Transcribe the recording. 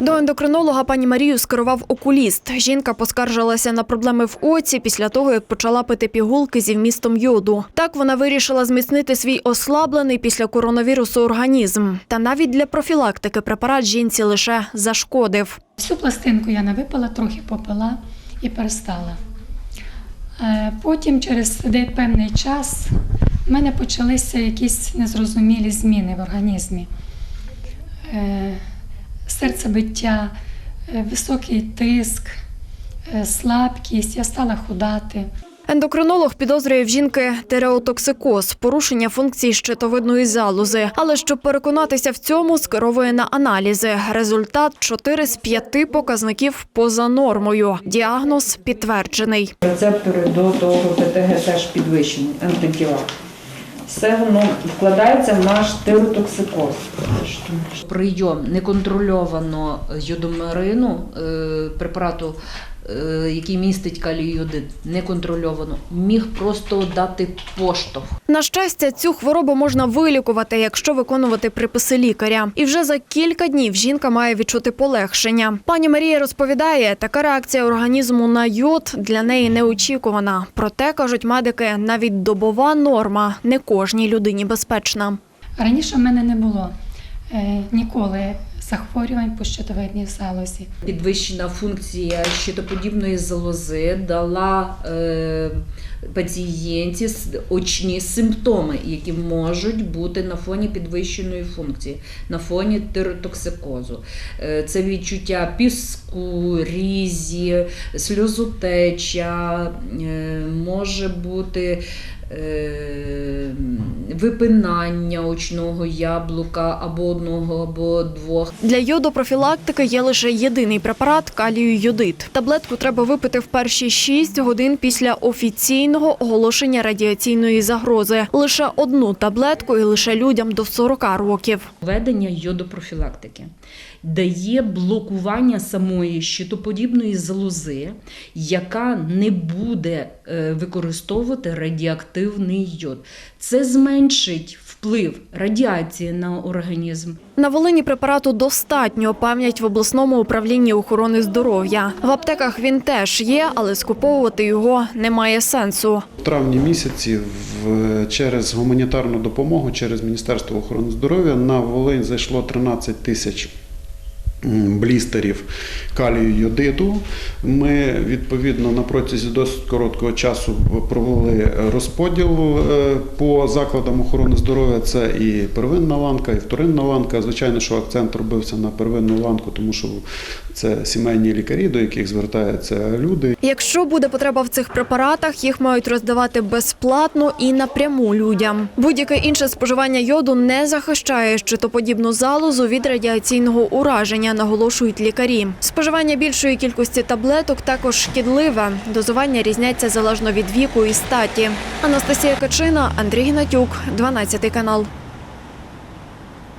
До ендокринолога пані Марію скерував окуліст. Жінка поскаржилася на проблеми в оці після того, як почала пити пігулки зі вмістом йоду. Так вона вирішила зміцнити свій ослаблений після коронавірусу організм. Та навіть для профілактики препарат жінці лише зашкодив. Всю пластинку я не випила, трохи попила і перестала. Е, Потім, через певний час, в мене почалися якісь незрозумілі зміни в організмі. Серцебиття, е, високий тиск, е, слабкість, я стала худати. Ендокринолог підозрює в жінки тереотоксикоз, порушення функцій щитовидної залози. Але щоб переконатися в цьому, скеровує на аналізи. Результат 4 з 5 показників поза нормою. Діагноз підтверджений. Рецептори до того ТТГ теж підвищені, антитіла. Все воно вкладається в наш тиротоксикоз. прийом неконтрольовано йодомерину, е, препарату, який містить калій йодид, неконтрольовано, міг просто дати поштовх. На щастя, цю хворобу можна вилікувати, якщо виконувати приписи лікаря. І вже за кілька днів жінка має відчути полегшення. Пані Марія розповідає, така реакція організму на йод для неї неочікувана. Проте кажуть медики, навіть добова норма не кожній людині безпечна. Раніше в мене не було е, ніколи захворювань по щитовидній залозі. Підвищена функція щитоподібної залози дала е, пацієнті очні симптоми, які можуть бути на фоні підвищеної функції, на фоні тиротоксикозу. Е, це відчуття піску, різі, сльозотеча, е, може бути. Е, Випинання очного яблука або одного, або двох. Для йодопрофілактики є лише єдиний препарат калію йодид. Таблетку треба випити в перші 6 годин після офіційного оголошення радіаційної загрози. Лише одну таблетку і лише людям до 40 років. Введення йодопрофілактики дає блокування самої щитоподібної залози, яка не буде е, використовувати радіоактивний йод. Це зменшить вплив радіації на організм. На Волині препарату достатньо, певнять в обласному управлінні охорони здоров'я. В аптеках він теж є, але скуповувати його немає сенсу. В травні місяці в, через гуманітарну допомогу, через Міністерство охорони здоров'я на Волинь зайшло 13 тисяч блістерів калію йодиду. Ми відповідно на протязі досить короткого часу провели розподіл е, по закладам охорони здоров'я. Це і первинна ланка, і вторинна ланка. Звичайно, що акцент робився на первинну ланку, тому що це сімейні лікарі, до яких звертаються люди. Якщо буде потреба в цих препаратах, їх мають роздавати безплатно і напряму людям. Будь-яке інше споживання йоду не захищає щитоподібну залозу від радіаційного ураження, наголошують лікарі. Споживання більшої кількості таблеток також шкідливе. Дозування різняться залежно від віку і статі. Анастасія Качина, Андрій Гнатюк, 12 канал.